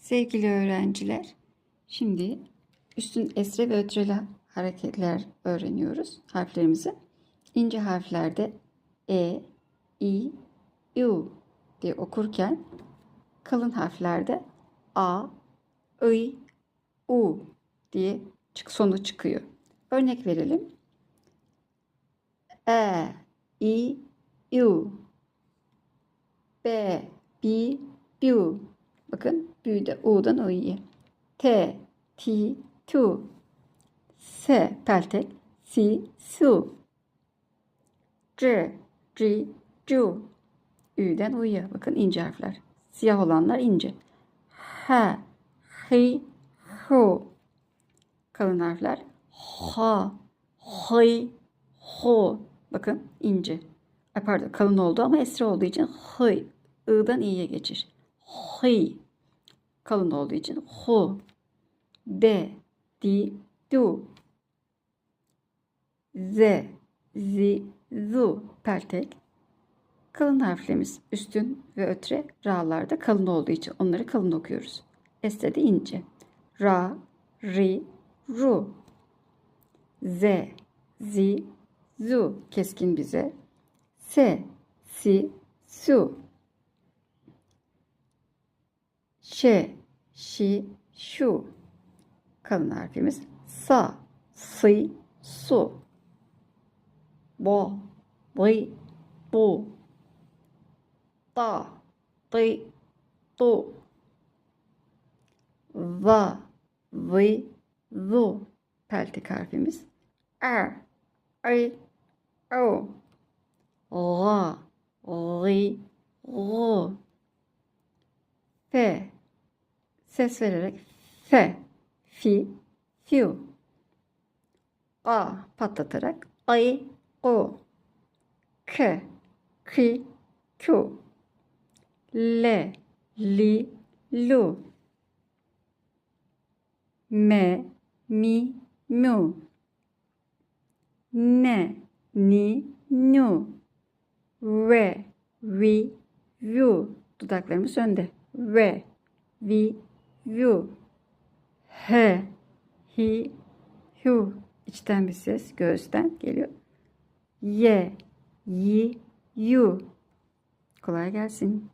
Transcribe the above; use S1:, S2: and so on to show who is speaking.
S1: Sevgili öğrenciler, şimdi üstün esre ve ötreli hareketler öğreniyoruz harflerimizi. İnce harflerde e, i, u diye okurken kalın harflerde a, i, u diye sonu çıkıyor. Örnek verelim. E, i, u, b, bi, bu. Bakın büyüde U'dan U'ya. T, T, tu. S, peltek. Si, su. C, C, cu. Ü'den U'ya. Bakın ince harfler. Siyah olanlar ince. H, H, hu. Kalın harfler. Ha, H, hu. Bakın ince. Pardon kalın oldu ama esre olduğu için H, I'dan i'ye geçir. H kalın olduğu için hu d di du z zi zu peltek kalın harflerimiz üstün ve ötre ra'larda kalın olduğu için onları kalın okuyoruz. Es'te de ince. Ra, ri, ru. Z, zi, zu keskin bize. Se, si, su. Ş, şi, şu. Kalın harfimiz sa, sı, su. Bo, bı, bu. Da, dı, du. Va, vı, zu. Peltek harfimiz. Er, ay, o. Ga, gı, gu. F, ses vererek F, fi, fiu. A patlatarak ay, o. K, ki, ku. L, li, lu. M, mi, mu. N, ni, nu. V, vi, vu. Dudaklarımız önde. V, vi, vu. H, hi, hu. İçten bir ses göğüsten geliyor. Y, yi, yu. Kolay gelsin.